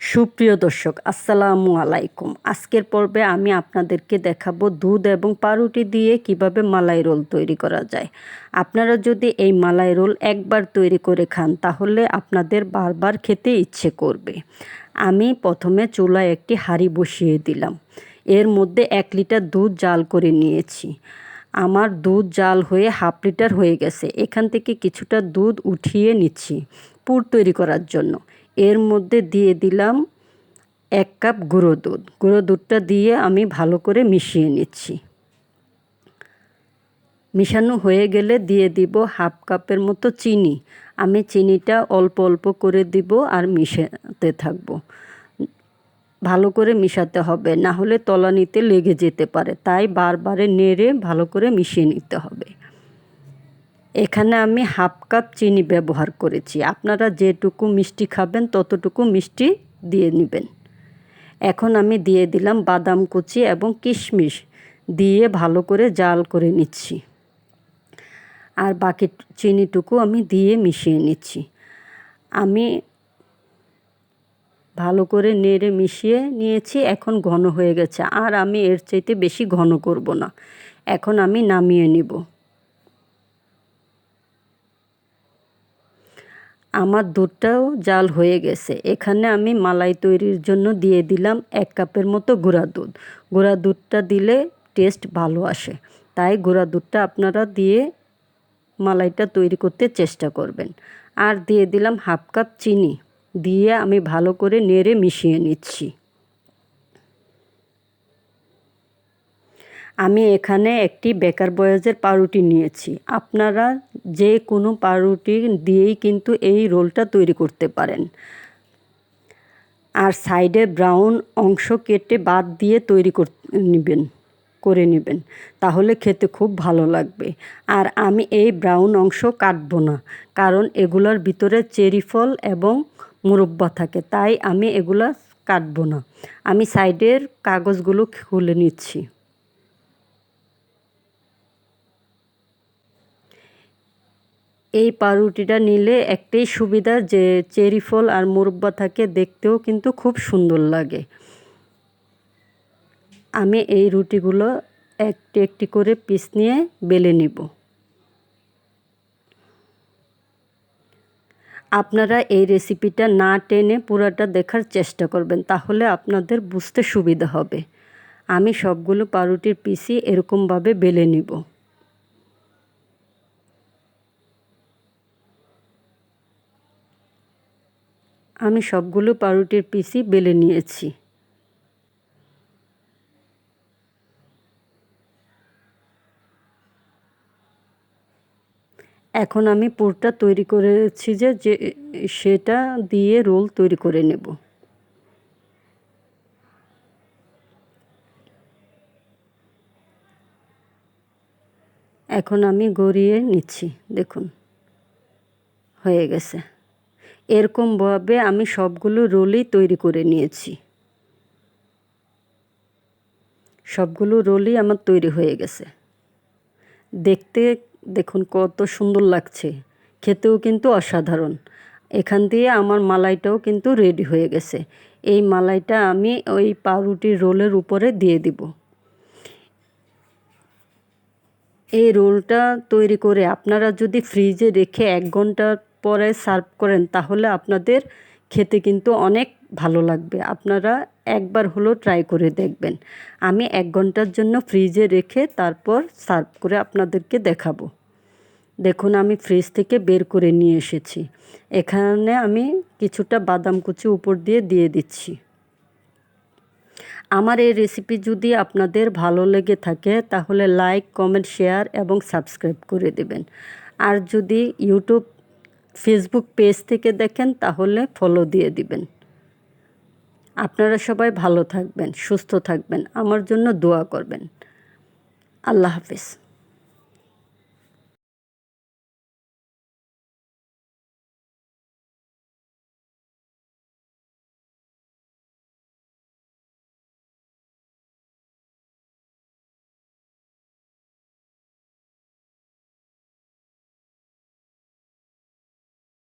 সুপ্রিয় দর্শক, আসসালামু আলাইকুম। আজকের পর্বে আমি আপনাদেরকে দেখাবো দুধ এবং পাউরুটি দিয়ে কীভাবে মালাই রোল তৈরি করা যায়। আপনারা যদি এই মালাই রোল একবার তৈরি করে খান, তাহলে আপনাদের বারবার খেতে ইচ্ছে করবে। আমি প্রথমে চুলায় একটি হাঁড়ি বসিয়ে দিলাম। এর মধ্যে এক লিটার দুধ জাল করে নিয়েছি। আমার দুধ জাল হয়ে হাফ লিটার হয়ে গেছে। এখান থেকে কিছুটা দুধ উঠিয়ে নিচ্ছি পুর তৈরি করার জন্য। এর মধ্যে দিয়ে দিলাম এক কাপ গুঁড়ো দুধ। গুঁড়ো দুধটা দিয়ে আমি ভালো করে মিশিয়ে নিচ্ছি। মিশানো হয়ে গেলে দিয়ে দিব হাফ কাপের মতো চিনি। আমি চিনিটা অল্প অল্প করে দিব আর মিশাতে থাকব। ভালো করে মিশাতে হবে, না হলে তলানিতে লেগে যেতে পারে। তাই বারবারে নেড়ে ভালো করে মিশিয়ে নিতে হবে। এখানে আমি হাফ কাপ চিনি ব্যবহার করেছি। আপনারা যেটুকু মিষ্টি খাবেন, ততটুকু মিষ্টি দিয়ে নেবেন। এখন আমি দিয়ে দিলাম বাদাম কুচি এবং কিশমিশ দিয়ে ভালো করে জাল করে নিচ্ছি। আর বাকি চিনিটুকু আমি দিয়ে মিশিয়ে নিচ্ছি। আমি ভালো করে নেড়ে মিশিয়ে নিয়েছি, এখন ঘন হয়ে গেছে। আর আমি এর চাইতে বেশি ঘন করব না। এখন আমি নামিয়ে নিব। আমার দুধটাও জাল হয়ে গেছে। এখানে আমি মালাই তৈরির জন্য দিয়ে দিলাম এক কাপের মতো গুঁড়া দুধ। গুঁড়া দুধটা দিলে টেস্ট ভালো আসে। তাই গুঁড়া দুধটা আপনারা দিয়ে মালাইটা তৈরি করতে চেষ্টা করবেন। আর দিয়ে দিলাম হাফ কাপ চিনি। দিয়ে আমি ভালো করে নেড়ে মিশিয়ে নিচ্ছি। আমি এখানে একটি বেকার বয়েজের পাউরুটি নিয়েছি। আপনারা যে কোনো পাউরুটি দিয়েই কিন্তু এই রোলটা তৈরি করতে পারেন। আর সাইডে ব্রাউন অংশ কেটে বাদ দিয়ে তৈরি করে নেবেন করে নেবেন। তাহলে খেতে খুব ভালো লাগবে। আর আমি এই ব্রাউন অংশ কাটবো না, কারণ এগুলোর ভিতরে চেরি ফল এবং মুরব্বা থাকে, তাই আমি এগুলা কাটবো না। আমি সাইডের কাগজগুলো খুলে নিচ্ছি। এই পাউরুটিটা নিলে একটাই সুবিধা যে চেরি ফল আর মুরব্বা থাকে দেখতেও কিন্তু খুব সুন্দর লাগে। আমি এই রুটিগুলো একটি একটি করে পিস নিয়ে বেলে নিব। আপনারা এই রেসিপিটা না টেনে পুরাটা দেখার চেষ্টা করবেন, তাহলে আপনাদের বুঝতে সুবিধা হবে। আমি সবগুলো পাউরুটির পিসি এরকমভাবে বেলে নিব। আমি সবগুলো পাউরুটির পিসি বেলে নিয়েছি। এখন আমি পুরটা তৈরি করেছি যে যে সেটা দিয়ে রোল তৈরি করে নেব। এখন আমি গড়িয়ে নিচ্ছি, দেখুন, হয়ে গেছে। এরকমভাবে আমি সবগুলো রোলই তৈরি করে নিয়েছি। সবগুলো রোলই আমার তৈরি হয়ে গেছে। দেখতে, দেখুন কত সুন্দর লাগছে। খেতেও কিন্তু অসাধারণ। এখান দিয়ে আমার মালাইটাও কিন্তু রেডি হয়ে গেছে। এই মালাইটা আমি ওই পাউরুটির রোলের উপরে দিয়ে দিব। এই রোলটা তৈরি করে আপনারা যদি ফ্রিজে রেখে এক ঘণ্টা পরে সার্ভ করেন, তাহলে আপনাদের খেতে কিন্তু অনেক ভালো লাগবে। আপনারা একবার হলেও ট্রাই করে দেখবেন। আমি এক ঘণ্টার জন্য ফ্রিজে রেখে তারপর সার্ভ করে আপনাদেরকে দেখাবো। দেখুন, আমি ফ্রিজ থেকে বের করে নিয়ে এসেছি। এখানে আমি কিছুটা বাদাম কুচি উপর দিয়ে দিয়ে দিচ্ছি। আমার এই রেসিপি যদি আপনাদের ভালো লেগে থাকে, তাহলে লাইক কমেন্ট শেয়ার এবং সাবস্ক্রাইব করে দেবেন। আর যদি ইউটিউব ফেসবুক পেজ থেকে দেখেন, তাহলে ফলো দিয়ে দিবেন। আপনারা সবাই ভালো থাকবেন, সুস্থ থাকবেন। আমার জন্য দোয়া করবেন। আল্লাহ হাফিজ।